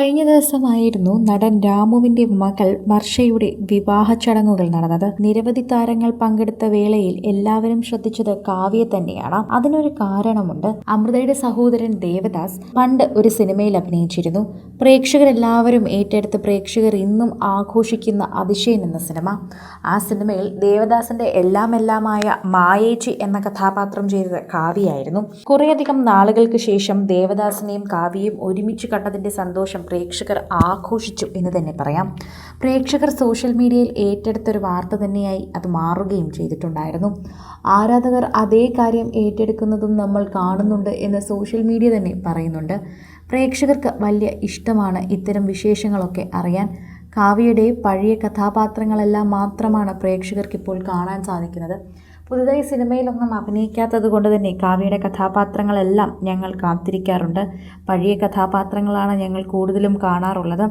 കഴിഞ്ഞ ദിവസമായിരുന്നു നടൻ രാമുവിന്റെ മകൾ വർഷയുടെ വിവാഹ ചടങ്ങുകൾ നടന്നത്. നിരവധി താരങ്ങൾ പങ്കെടുത്ത വേളയിൽ എല്ലാവരും ശ്രദ്ധിച്ചത് കാവ്യ തന്നെയാണ്. അതിനൊരു കാരണമുണ്ട്. അമൃതയുടെ സഹോദരൻ ദേവദാസ് പണ്ട് ഒരു സിനിമയിൽ അഭിനയിച്ചിരുന്നു. പ്രേക്ഷകരെല്ലാവരും ഏറ്റെടുത്ത് പ്രേക്ഷകർ ഇന്നും ആഘോഷിക്കുന്ന അതിശയൻ എന്ന സിനിമ. ആ സിനിമയിൽ ദേവദാസിന്റെ എല്ലാം എല്ലാമായ മായേച്ചി എന്ന കഥാപാത്രം ചെയ്തത് കാവ്യയായിരുന്നു. കുറേയധികം നാളുകൾക്ക് ശേഷം ദേവദാസിനെയും കാവ്യയും ഒരുമിച്ച് കണ്ടതിന്റെ സന്തോഷം പ്രേക്ഷകർ ആഘോഷിച്ചു എന്ന് തന്നെ പറയാം. പ്രേക്ഷകർ സോഷ്യൽ മീഡിയയിൽ ഏറ്റെടുത്തൊരു വാർത്ത തന്നെയായി അത് മാറുകയും ചെയ്തിട്ടുണ്ടായിരുന്നു. ആരാധകർ അതേ കാര്യം ഏറ്റെടുക്കുന്നതും നമ്മൾ കാണുന്നുണ്ട് എന്ന് സോഷ്യൽ മീഡിയ തന്നെ പറയുന്നുണ്ട്. പ്രേക്ഷകർക്ക് വലിയ ഇഷ്ടമാണ് ഇത്തരം വിശേഷങ്ങളൊക്കെ അറിയാൻ. കാവ്യയുടെ പഴയ കഥാപാത്രങ്ങളെല്ലാം മാത്രമാണ് പ്രേക്ഷകർക്ക് ഇപ്പോൾ കാണാൻ സാധിക്കുന്നത്. പുതുതായി സിനിമയിലൊന്നും അഭിനയിക്കാത്തത് കൊണ്ട് തന്നെ കാവ്യയുടെ കഥാപാത്രങ്ങളെല്ലാം ഞങ്ങൾ കാത്തിരിക്കാറുണ്ട്. പഴയ കഥാപാത്രങ്ങളാണ് ഞങ്ങൾ കൂടുതലും കാണാറുള്ളത്.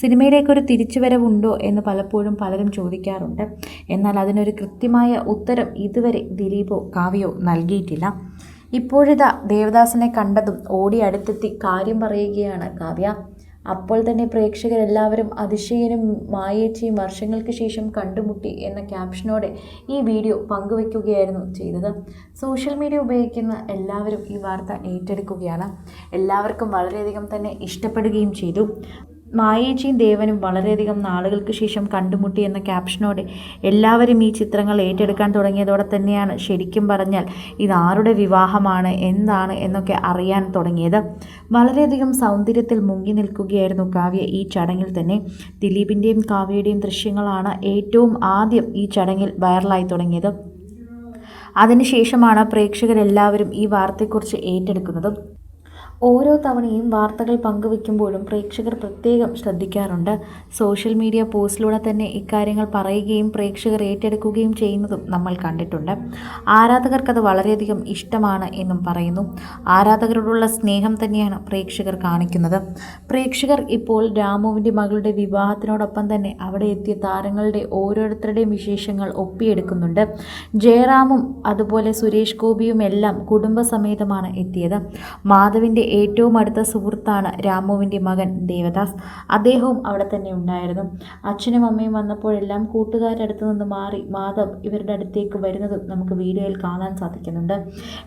സിനിമയിലേക്കൊരു തിരിച്ചുവരവുണ്ടോ എന്ന് പലപ്പോഴും പലരും ചോദിക്കാറുണ്ട്. എന്നാൽ അതിനൊരു കൃത്യമായ ഉത്തരം ഇതുവരെ ദിലീപോ കാവ്യോ നൽകിയിട്ടില്ല. ഇപ്പോഴിതാ ദേവദാസിനെ കണ്ടതും ഓടി അടുത്തെത്തി കാര്യം പറയുകയാണ് കാവ്യ. അപ്പോൾ തന്നെ പ്രേക്ഷകരെല്ലാവരും അതിശയനും മായേച്ചിയും വർഷങ്ങൾക്ക് ശേഷം കണ്ടുമുട്ടി എന്ന ക്യാപ്ഷനോടെ ഈ വീഡിയോ പങ്കുവയ്ക്കുകയായിരുന്നു ചെയ്തത്. സോഷ്യൽ മീഡിയ ഉപയോഗിക്കുന്ന എല്ലാവരും ഈ വാർത്ത ഏറ്റെടുക്കുകയാണ്. എല്ലാവർക്കും വളരെയധികം തന്നെ ഇഷ്ടപ്പെടുകയും ചെയ്തു. മായേച്ചിയും ദേവനും വളരെയധികം നാളുകൾക്ക് ശേഷം കണ്ടുമുട്ടി എന്ന ക്യാപ്ഷനോടെ എല്ലാവരും ഈ ചിത്രങ്ങൾ ഏറ്റെടുക്കാൻ തുടങ്ങിയതോടെ തന്നെയാണ് ശരിക്കും പറഞ്ഞാൽ ഇതാരുടെ വിവാഹമാണ് എന്താണ് എന്നൊക്കെ അറിയാൻ തുടങ്ങിയത്. വളരെയധികം സൗന്ദര്യത്തിൽ മുങ്ങി നിൽക്കുകയായിരുന്നു കാവ്യ ഈ ചടങ്ങിൽ തന്നെ. ദിലീപിന്റെയും കാവ്യയുടെയും ദൃശ്യങ്ങളാണ് ഏറ്റവും ആദ്യം ഈ ചടങ്ങിൽ വൈറലായി തുടങ്ങിയത്. അതിനുശേഷമാണ് പ്രേക്ഷകരെല്ലാവരും ഈ വാർത്തയെക്കുറിച്ച് ഏറ്റെടുക്കുന്നതും. ഓരോ തവണയും വാർത്തകൾ പങ്കുവയ്ക്കുമ്പോഴും പ്രേക്ഷകർ പ്രത്യേകം ശ്രദ്ധിക്കാറുണ്ട്. സോഷ്യൽ മീഡിയ പോസ്റ്റിലൂടെ തന്നെ ഇക്കാര്യങ്ങൾ പറയുകയും പ്രേക്ഷകർ ഏറ്റെടുക്കുകയും ചെയ്യുന്നതും നമ്മൾ കണ്ടിട്ടുണ്ട്. ആരാധകർക്കത് വളരെയധികം ഇഷ്ടമാണ് എന്നും പറയുന്നു. ആരാധകരോടുള്ള സ്നേഹം തന്നെയാണ് പ്രേക്ഷകർ കാണിക്കുന്നത്. പ്രേക്ഷകർ ഇപ്പോൾ രാമുവിന്റെ മകളുടെ വിവാഹത്തിനോടൊപ്പം തന്നെ അവിടെ എത്തിയ താരങ്ങളുടെ ഓരോരുത്തരുടെയും വിശേഷങ്ങൾ ഒപ്പിയെടുക്കുന്നുണ്ട്. ജയറാമും അതുപോലെ സുരേഷ് ഗോപിയും എല്ലാം കുടുംബസമേതമാണ് എത്തിയത്. മാധവിന്റെ ഏറ്റവും അടുത്ത സുഹൃത്താണ് രാമുവിന്റെ മകൻ ദേവദാസ്. അദ്ദേഹവും അവിടെ തന്നെ ഉണ്ടായിരുന്നു. അച്ഛനും അമ്മയും വന്നപ്പോഴെല്ലാം കൂട്ടുകാരുടെ അടുത്ത് നിന്ന് മാറി മാധവ് ഇവരുടെ അടുത്തേക്ക് വരുന്നതും നമുക്ക് വീഡിയോയിൽ കാണാൻ സാധിക്കുന്നുണ്ട്.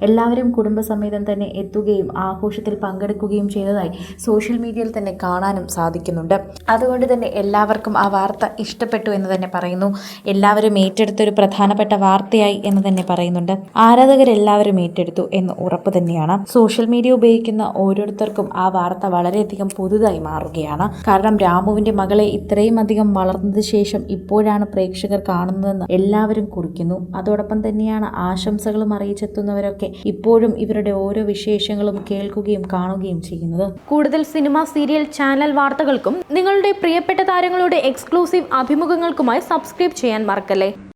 എല്ലാവരും കുടുംബസമേതം തന്നെ എത്തുകയും ആഘോഷത്തിൽ പങ്കെടുക്കുകയും ചെയ്തതായി സോഷ്യൽ മീഡിയയിൽ തന്നെ കാണാനും സാധിക്കുന്നുണ്ട്. അതുകൊണ്ട് തന്നെ എല്ലാവർക്കും ആ വാർത്ത ഇഷ്ടപ്പെട്ടു എന്ന് തന്നെ പറയുന്നു. എല്ലാവരും ഏറ്റെടുത്തൊരു പ്രധാനപ്പെട്ട വാർത്തയായി എന്ന് തന്നെ പറയുന്നുണ്ട്. ആരാധകരെല്ലാവരും ഏറ്റെടുത്തു എന്ന് ഉറപ്പ് തന്നെയാണ്. സോഷ്യൽ മീഡിയ ഉപയോഗിക്കുന്ന ഓരോരുത്തർക്കും ആ വാർത്ത വളരെയധികം പുതുതായി മാറുകയാണ്. കാരണം രാമുവിന്റെ മകളെ ഇത്രയും അധികം വളർന്നത് ശേഷം ഇപ്പോഴാണ് പ്രേക്ഷകർ കാണുന്നതെന്ന് എല്ലാവരും കുറിക്കുന്നു. അതോടൊപ്പം തന്നെയാണ് ആശംസകളും അറിയിച്ചെത്തുന്നവരൊക്കെ ഇപ്പോഴും ഇവരുടെ ഓരോ വിശേഷങ്ങളും കേൾക്കുകയും കാണുകയും ചെയ്യുന്നത്. കൂടുതൽ സിനിമ സീരിയൽ ചാനൽ വാർത്തകൾക്കും നിങ്ങളുടെ പ്രിയപ്പെട്ട താരങ്ങളുടെ എക്സ്ക്ലൂസീവ് അഭിമുഖങ്ങൾക്കുമായി സബ്സ്ക്രൈബ് ചെയ്യാൻ മറക്കല്ലേ?